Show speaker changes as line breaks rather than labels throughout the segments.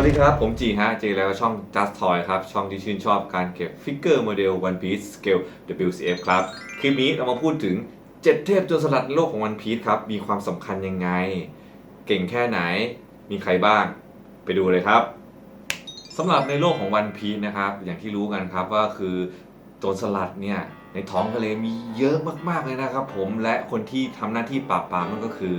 วัสดีครับ ผมจีฮะ เจแล้วก็ช่อง Just Toy ครับ ช่องที่ชื่นชอบการเก็บฟิกเกอร์โมเดล One Piece Scale WCF ครับ คลิปนี้เรามาพูดถึง 7 เทพโจรสลัดโลกของ One Piece ครับ มีความสำคัญยังไง เก่งแค่ไหน มีใครบ้าง ไปดูเลยครับสำหรับในโลกของ One Piece นะครับ อย่างที่รู้กันครับว่าคือโจรสลัดเนี่ยในท้องทะเลมีเยอะมากๆเลยนะครับผมและคนที่ทำหน้าที่ปราบปรามนั่นก็คือ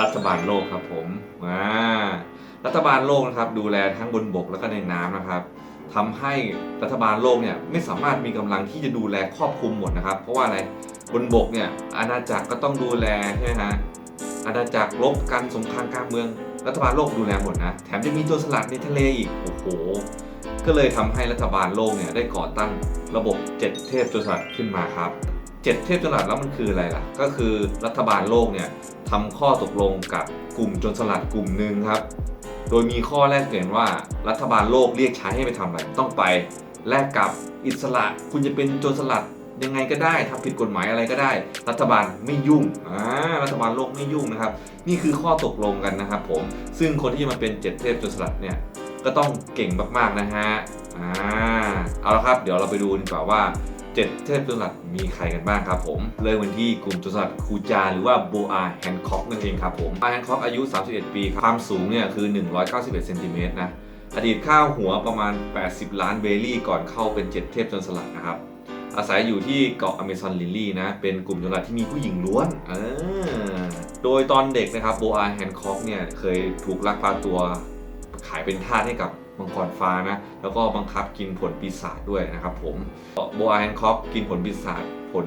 รัฐบาลโลกครับผมอ่า รัฐบาลโลกนะครับดูแลทั้งบนบกแล้วก็ในน้ำนะครับทำให้รัฐบาลโลกเนี่ยไม่สามารถมีกำลังที่จะดูแลครอบคลุมหมดนะครับ เพราะว่าอะไรบนบกเนี่ยอาณาจักรก็ต้องดูแลใช่ไหมฮะอาณาจักรลบกันสงครามกลางเมือง รัฐบาลโลกดูแลหมดนะแถมจะมีตัวสลัดในทะเลอีกโอ้โหก็เลยทำให้รัฐบาลโลกเนี่ยได้ก่อตั้งระบบเจ็ดเทพโจรสลัดขึ้นมาครับเจ็ดเทพโจรสลัดแล้วมันคืออะไรล่ะ ก็คือรัฐบาลโลกเนี่ยทำข้อตกลงกับกลุ่มโจรสลัดกลุ่มหนึ่งครับ โดยมีข้อแรกเปลี่ยนว่ารัฐบาลโลกเรียกใช้ให้ไปทำอะไรต้องไปแลกกับอิสระคุณจะเป็นโจรสลัดยังไงก็ได้ทำผิดกฎหมายอะไรก็ได้ รัฐบาลไม่ยุ่งอ่ารัฐบาลโลกไม่ยุ่งนะครับ นี่คือข้อตกลงกันนะครับ ผม ซึ่งคนที่จะมาเป็นเจ็ดเทพโจรสลัดเนี่ยก็ต้องเก่งมากๆนะฮะอ่าเอาละครับ เดี๋ยวเราไปดูดีกว่าว่า เจ็ดเทพโจรสลัดมีใครกันบ้างครับผม เริ่มกันที่กลุ่มโจรสลัดคูจาหรือว่าโบอาแฮนค็อกนั่นเองครับผมอาแฮนค็อกอายุ 31 ปีครับความสูงเนี่ยคือ 191เซนติเมตรนะอดีตข้าวหัวประมาณ 80 ล้านเบลลี่ก่อนเข้าเป็นเจ็ดเทพจรสลัดนะครับ อาศัยอยู่ที่เกาะอเมซอนลิลลี่นะ เป็นกลุ่มโจรสลัดที่มีผู้หญิงล้วนอโดยตอนเด็กนะครับโบอาแฮนค็อกเนี่ยเคยถูกลักพาตัวขายเป็นทาสให้กับ มังกรฟ้านะ แล้วก็บังคับกินผลปีศาจด้วยนะครับผมโบอาแฮนคอกกินผลปีศาจผล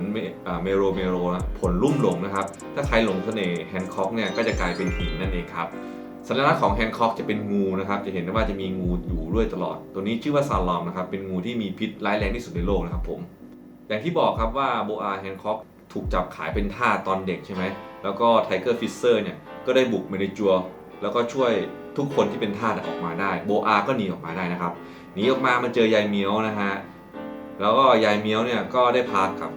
เมโรเมโรนะผลลุ่มหลงนะครับ ถ้าใครหลงเสน่ห์แฮนคอกเนี่ยก็จะกลายเป็นหินนั่นเองครับสัญลักษณ์ของแฮนคอกจะเป็นงูนะครับ จะเห็นได้ว่าจะมีงูอยู่ด้วยตลอด ตัวนี้ชื่อว่าซาลอมนะครับ เป็นงูที่มีพิษร้ายแรงที่สุดในโลกนะครับผม อย่างที่บอกครับว่าโบอาแฮนคอกถูกจับขายเป็นทาสตอนเด็กใช่ไหม แล้วก็ไทเกอร์ฟิชเซอร์เนี่ย ก็ได้บุกเมริจัว แล้วก็ช่วย ทุกคนที่เป็นทาสออกมาได้ โบอาก็หนีออกมาได้นะครับหนีออกมามันเจอยายเมียวนะฮะแล้วก็ยายเมียวเนี่ยก็ได้พากับ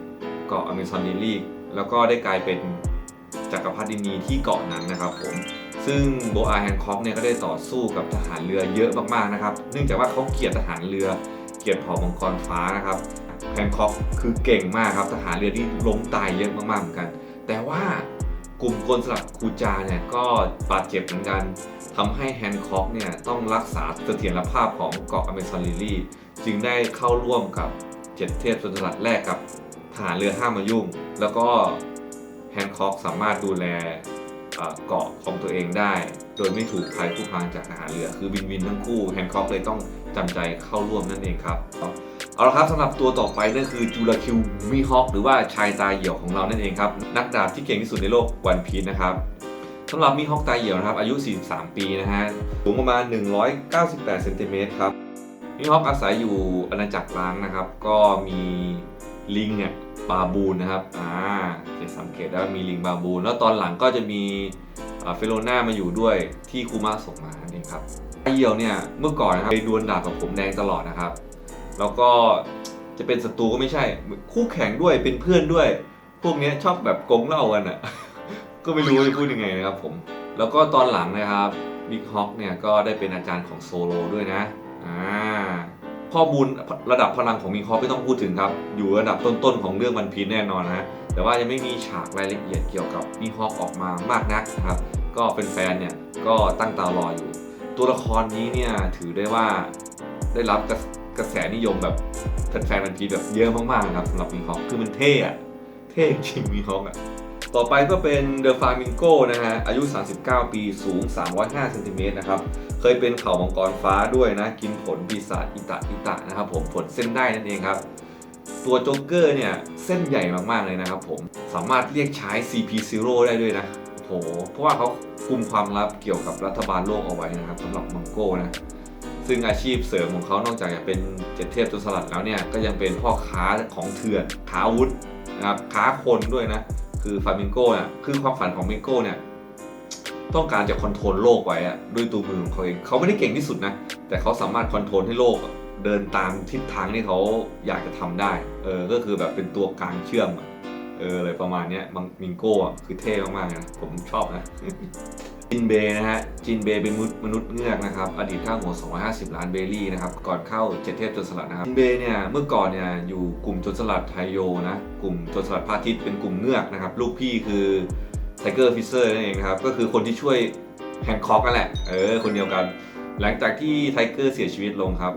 เกาะอเมซอนลิลลี่แล้วก็ได้กลายเป็นจักรพรรดินีที่เกาะนั้นนะครับผมซึ่งโบอาแฮนคอกเนี่ยก็ได้ต่อสู้กับทหารเรือเยอะมากๆนะครับ เนื่องจากว่าเขาเกลียดทหารเรือ เกลียดเผ่ามังกรฟ้านะครับแฮนคอกคือเก่งมากครับทหารเรือที่ล้มตายเยอะมากๆเหมือนกัน แต่ว่า กลุ่มกลสลัดคูจาเนี่ยก็บาดเจ็บเหมือนกันทำให้แฮนค็อกเนี่ยต้องรักษาเสถียรภาพของเกาะอเมซอนลิลี่จึงได้เข้าร่วมกับเจ็ดเทพโจรสลัดแรกกับทหารเรือห้ามมายุ่ง แล้วก็แฮนค็อกสามารถดูแลเอ่อเกาะของตัวเองได้ โดยไม่ถูกภัยคุกคามจากทหารเรือคือวินวินทั้งคู่แฮนค็อกเลยต้องจำใจเข้าร่วมนั่นเองครับ เอาละครับสำหรับตัวต่อไปนั่นคือจูราคิวมีฮอคหรือว่าชายตาเหี่ยวของเรานั่นเองครับ นักดาบที่เก่งที่สุดในโลกวันพีชนะครับสำหรับมีฮอคตาเหี่ยวนะครับ อายุ 43 ปีนะฮะสูงประมาณ 198เซนติเมตรครับมีฮอคอาศัยอยู่อาณาจักรล้างนะครับ ก็มีลิงเนี่ยบาบูนนะครับอ่าจะสังเกตได้ว่ามีลิงบาบูน แล้วตอนหลังก็จะมีเฟโลน่ามาอยู่ด้วยที่คูมาส่งมานั่นเองครับตาเหี่ยวเนี่ยเมื่อก่อนนะครับไปดวลดาบกับผมแดงตลอดนะครับ แล้วก็จะเป็นศัตรูก็ไม่ใช่ คู่แข่งด้วยเป็นเพื่อนด้วย พวกนี้ชอบแบบกงเล่ากันอะ ก็ไม่รู้จะพูดยังไงนะครับผม แล้วก็ตอนหลังนะครับบิ๊กฮอคเนี่ยก็ได้เป็นอาจารย์ของโซโลด้วยนะอ่าข้อมูลระดับพลังของมิกฮอไม่ต้องพูดถึงครับ อยู่ระดับต้นๆของเรื่องวันพีแน่นอนนะแต่ว่ายังไม่มีฉากรายละเอียดเกี่ยวกับมิกฮอคออกมามากนักนะครับ ก็เป็นแฟนๆเนี่ยก็ตั้งตารออยู่ ตัวละครนี้เนี่ยถือได้ว่าได้รับ กระแสนิยมแบบแฟนๆมันพีแบบเยอะมากๆครับสำหรับมีฮอคคือมันเท่อะเท่จริงมีฮอคอะต่อไปก็เป็นเดอะฟามิงโกนะฮะ อายุ 39 ปีสูง 305เซนติเมตรนะครับ เคยเป็นเข่ามังกรฟ้าด้วยนะ กินผลปีศาจอิตะอิตะนะครับผมผลเส้นได้นั่นเองครับ ตัวโจ๊กเกอร์เนี่ย เส้นใหญ่มาก ๆ เลยนะครับผม สามารถเรียกใช้ CP0 ได้ด้วยนะโหเพราะว่าเขากุมความลับเกี่ยวกับรัฐบาลโลกเอาไว้นะครับสำหรับมังโก้นะ ซึ่งอาชีพเสริมของเขานอกจากจะเป็นเจ็ดเทพตัวสลัดแล้วเนี่ยก็ยังเป็นพ่อค้าของเถื่อนค้าอาวุธนะครับค้าคนด้วยนะ คือฟามิงโก้เนี่ยคือความฝันของมิงโก้เนี่ยต้องการจะคอนโทรลโลกไว้ด้วยตัวมือของเขาเองเขาไม่ได้เก่งที่สุดนะ แต่เขาสามารถคอนโทรลให้โลกเดินตามทิศทางที่เขาอยากจะทำได้เออก็คือแบบเป็นตัวกลางเชื่อม เอออะไรประมาณเนี้ยมังมิงโก้อะคือเท่มากๆนะผมชอบนะ จินเบย์นะฮะ จินเบย์เป็นมนุษย์เงือกนะครับ อดีตข้าหัว 250 ล้านเบลลี่นะครับ ก่อนเข้าเจ็ดเทพจรสลัดนะครับ จินเบย์เนี่ยเมื่อก่อนเนี่ยอยู่กลุ่มจรสลัดไทโยนะ กลุ่มจรสลัดพาทิตเป็นกลุ่มเงือกนะครับ ลูกพี่คือไทเกอร์ฟิเซอร์นั่นเองนะครับ ก็คือคนที่ช่วยแฮงคอกนั่นแหละ เออ คนเดียวกัน หลังจากที่ไทเกอร์เสียชีวิตลงครับ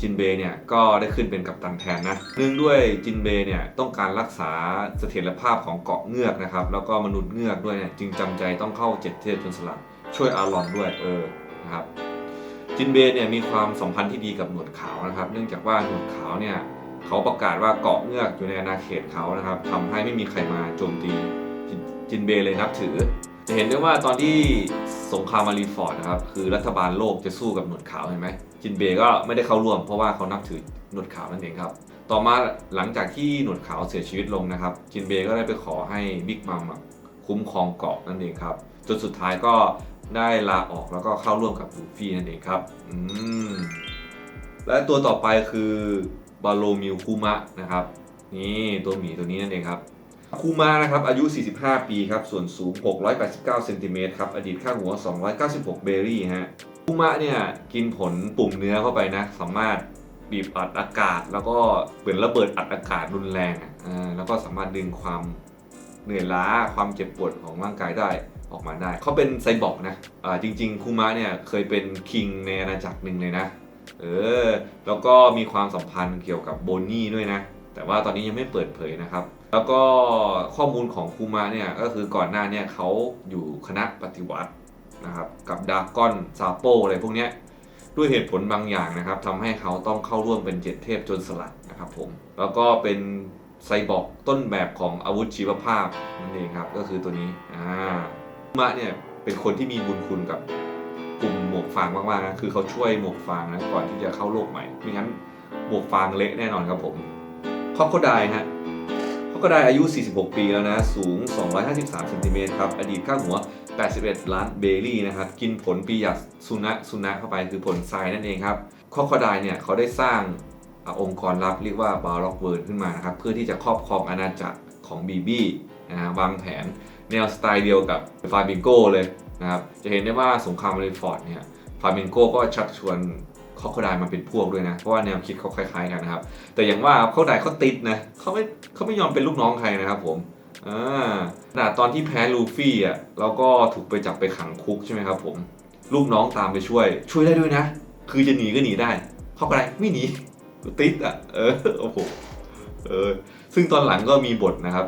จินเบย์เนี่ยก็ได้ขึ้นเป็นกัปตันแทนนะเนื่องด้วยจินเบย์เนี่ยต้องการรักษาเสถียรภาพของเกาะเงือกนะครับแล้วก็มนุษย์เงือกด้วยเนี่ยจึงจำใจต้องเข้าเจ็ดเทพจนสลัดช่วยอารอนด้วยเออนะครับจินเบย์เนี่ยมีความสัมพันธ์ที่ดีกับหนวดขาวนะครับ เนื่องจากว่าหนวดขาวเนี่ยเขาประกาศว่าเกาะเงือกอยู่ในอาณาเขตเขานะครับทำให้ไม่มีใครมาโจมตีจินจินเบย์เลยนับถือ จะเห็นได้ว่าตอนที่สงครามมารีฟอร์ดนะครับคือรัฐบาลโลกจะสู้กับหนวดขาวเห็นไหมจินเบก็ไม่ได้เข้าร่วมเพราะว่าเขานับถือหนวดขาวนั่นเองครับ ต่อมาหลังจากที่หนวดขาวเสียชีวิตลงนะครับ จินเบก็ได้ไปขอให้บิ๊กมัมคุ้มครองเกาะนั่นเองครับจนสุดท้ายก็ได้ลาออกแล้วก็เข้าร่วมกับลูฟี่นั่นเองครับอืมและตัวต่อไปคือบาโลมิวคุมะนะครับ นี่ตัวหมีตัวนี้นั่นเองครับ คูมานะครับอายุ 45 ปีครับ ส่วนสูง 689เซนติเมตรครับ อดีตค่าหัว 296 เบอร์รี่ฮะคูมะเนี่ยกินผลปุ่มเนื้อเข้าไปนะ สามารถบีบอัดอากาศ แล้วก็เหมือนระเบิดอัดอากาศรุนแรงอ่าแล้วก็สามารถดึงความเหนื่อยล้าความเจ็บปวดของร่างกายได้ออกมาได้ เขาเป็นไซบอร์กนะอ่าจริง ๆ คูมะเนี่ยเคยเป็นคิงในอาณาจักรหนึ่งเลยนะ เออ แล้วก็มีความสัมพันธ์เกี่ยวกับโบนี่ด้วยนะ แต่ว่าตอนนี้ยังไม่เปิดเผยนะครับ แล้วก็ข้อมูลของคูมาเนี่ยก็คือก่อนหน้าเนี่ยเขาอยู่คณะปฏิวัตินะครับกับดากอนซาโปอะไรพวกเนี้ยด้วยเหตุผลบางอย่างนะครับทำให้เขาต้องเข้าร่วมเป็นเจ็ดเทพจนสลัดนะครับผมแล้วก็เป็นไซบอร์กต้นแบบของอาวุธชีวภาพนั่นเองครับก็คือตัวนี้อ่าคูมาเนี่ยเป็นคนที่มีบุญคุณกับกลุ่มหมวกฟางมากๆนะคือเขาช่วยหมวกฟางนะก่อนที่จะเข้าโลกใหม่ไม่งั้นหมวกฟางเละแน่นอนครับผมคอกโคไดฮะ ก็ได้อายุ 46 ปีแล้วนะ สูง 253เซนติเมตรครับ อดีตค่าหัว 81 ล้านเบลลี่นะครับ กินผลปีหยัดสุนะสุนะเข้าไปคือผลทรายนั่นเองครับคอคอดายเนี่ยเขาได้สร้างอองค์กรลับเรียกว่าบาร์ล็อกเวิร์ขึ้นมานะครับ เพื่อที่จะครอบครองอาณาจักรของบีบี้นะวางแผนแนวสไตล์เดียวกับฟาบิงโกเลยนะครับ จะเห็นได้ว่าสงครามมาริฟอร์ดเนี่ยฟาบิงโกก็ชักชวน อคดายมาเป็นพวกด้วยนะ เพราะว่าแนวคิดเขาคล้ายๆกันนะครับ แต่อย่างว่าเขาได้เขาติดนะเขาไม่เขาไม่ยอมเป็นลูกน้องใครนะครับผมอ่าขนาดตอนที่แพ้ลูฟี่อะแล้วก็ถูกไปจับไปขังคุกใช่ไหมครับผมลูกน้องตามไปช่วย ช่วยได้ด้วยนะ คือจะหนีก็หนีได้ เขาได้ไม่หนีติดอะเออโอ้โหเออซึ่งตอนหลังก็มีบทนะครับ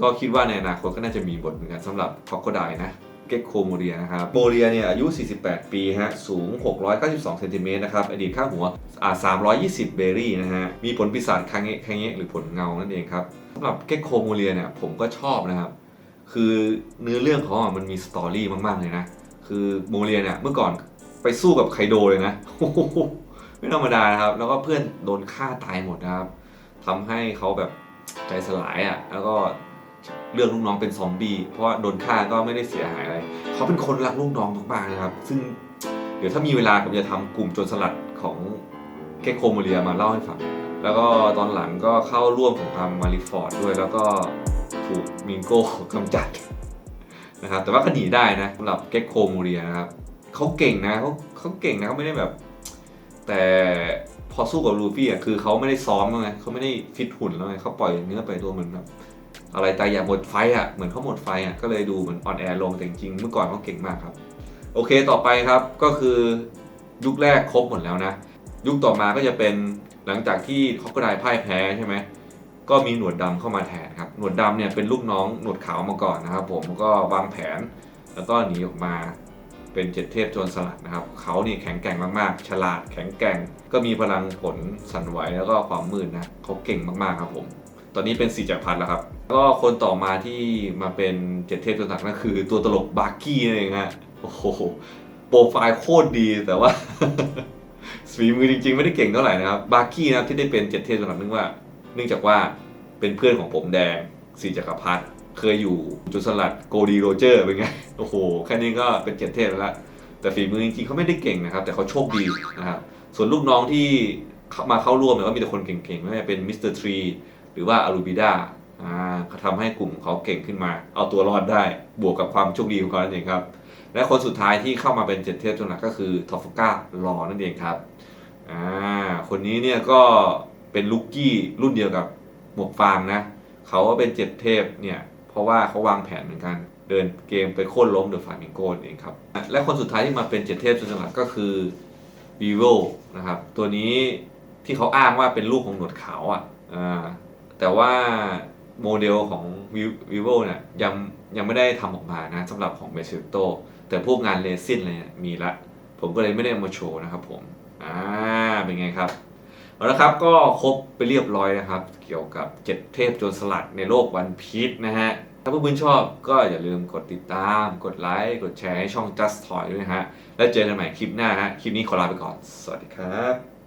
ก็คิดว่าในอนาคตก็น่าจะมีบทเหมือนกันสำหรับคอกโคไดนะ เก็กโคโมเรียนะครับโมเรียเนี่ยอายุ 48 ปีฮะสูง 692เซนติเมตรนะครับอดีตค่าหัวอ่า320 เบอรี่นะฮะมีผลปีศาจคางเงะคางเงะหรือผลเงานั่นเองครับสำหรับเก็กโคโมเรียเนี่ยผมก็ชอบนะครับ คือเนื้อเรื่องเขาอะมันมีสตอรี่มาก ๆ เลยนะ คือโมเรียเนี่ยเมื่อก่อนไปสู้กับไคโดเลยนะไม่ธรรมดานะครับ แล้วก็เพื่อนโดนฆ่าตายหมดนะครับทำให้เขาแบบใจสลายอะแล้วก็ เลือกลูกน้องเป็นซอมบี้เพราะว่าโดนฆ่าก็ไม่ได้เสียหายอะไรเขาเป็นคนรักลูกน้องมากๆนะครับ ซึ่งเดี๋ยวถ้ามีเวลาผมจะทำกลุ่มโจรสลัดของเกคโคโมเรียมาเล่าให้ฟังแล้วก็ตอนหลังก็เข้าร่วมสงครามมาริฟอร์ดด้วยแล้วก็ถูกมิงโก้กำจัดนะครับแต่ว่าก็หนีได้นะสำหรับเกคโคโมเรียนะครับเขาเก่งนะเขาเขาเก่งนะเขาไม่ได้แบบ แต่พอสู้กับลูฟี่อะคือเขาไม่ได้ซ้อมแล้วไงเขาไม่ได้ฟิตหุ่นแล้วไงเขาปล่อยเนื้อไปตัวเหมือนแบบ อะไรตายอย่ากหมดไฟอะเหมือนเขาหมดไฟอะก็เลยดูเหมือนอ่อนแอลงแต่จริงเมื่อก่อนเขาเก่งมากครับ โอเคต่อไปครับก็คือยุคแรกครบหมดแล้วนะ ยุคต่อมาก็จะเป็นหลังจากที่เขาก็ได้พ่ายแพ้ใช่ไหมก็มีหนวดดำเข้ามาแทนครับหนวดดำเนี่ยเป็นลูกน้องหนวดขาวมาก่อนนะครับ ผมก็วางแผนแล้วก็หนีออกมาเป็นเจ็ดเทพโจรสลัดนะครับ เขานี่แข็งแกร่งมากๆ ฉลาดแข็งแกร่ง ก็มีพลังผลสั่นไหวแล้วก็ความมืดนะเขาเก่งมากๆครับผม ตอนนี้เป็นสี่จักรพรรดิแล้วครับ ก็คนต่อมาที่มาเป็นเจ็ดเทพโจรสลัดนั่นคือ ตัวตลกบาร์กี้นั่นเองฮะโอ้โหโปรไฟล์โคตรดีแต่ว่าฝีมือจริง ๆ ไม่ได้เก่งเท่าไหร่นะครับบาร์กี้นะครับที่ได้เป็นเจ็ดเทพโจรสลัดเนื่องว่า เนื่องจากว่าเป็นเพื่อนของผมแดงสีจักรพรรดิเคยอยู่จุดสลัดโกดีโรเจอร์เป็นไงโอ้โหแค่นี้ก็เป็นเจ็ดเทพแล้วแต่ฝีมือจริงๆเขาไม่ได้เก่งนะครับ แต่เขาโชคดีนะครับส่วนลูกน้องที่มาเข้าร่วมเนี่ยก็มีแต่คนเก่งๆไม่ว่าจะเป็นมิสเตอร์ทรีหรือว่าอารูบิดา อ่าทำให้กลุ่มเขาเก่งขึ้นมา เอาตัวรอดได้บวกกับความโชคดีของเขานั่นเองครับ และคนสุดท้ายที่เข้ามาเป็นเจ็ดเทพจนหลักก็คือทอฟก้ารอนั่นเองครับอ่าคนนี้เนี่ยก็เป็นลูกกี้รุ่นเดียวกับหมวกฟางนะเขาก็เป็นเจ็ดเทพเนี่ยเพราะว่าเขาวางแผนเหมือนกัน เดินเกมไปโค่นล้มเดอะฟามิงโกเองครับ และคนสุดท้ายที่มาเป็นเจ็ดเทพจนหลักก็คือ vivo นะครับตัวนี้ที่เขาอ้างว่าเป็นลูกของหนวดขาวอะอ่าแต่ว่า โมเดลของ vivo เนี่ยยังยังไม่ได้ทำออกมานะสำหรับของ m e s i t o แต่พวกงานเลซินอะไรเนี่ยมีละ ผมก็เลยไม่ได้เอามาโชว์นะครับผม อ่า เป็นไงครับ เอาละครับก็ครบไปเรียบร้อยนะครับ เกี่ยวกับ 7 เทพโจรสลัดในโลกวันพีชนะฮะ ถ้าเพื่อนๆชอบก็อย่าลืมกดติดตาม กดไลค์ กดแชร์ให้ช่อง Just Toy ด้วยนะฮะ แล้วเจอกันใหม่คลิปหน้าฮะ คลิปนี้ขอลาไปก่อน สวัสดีครับ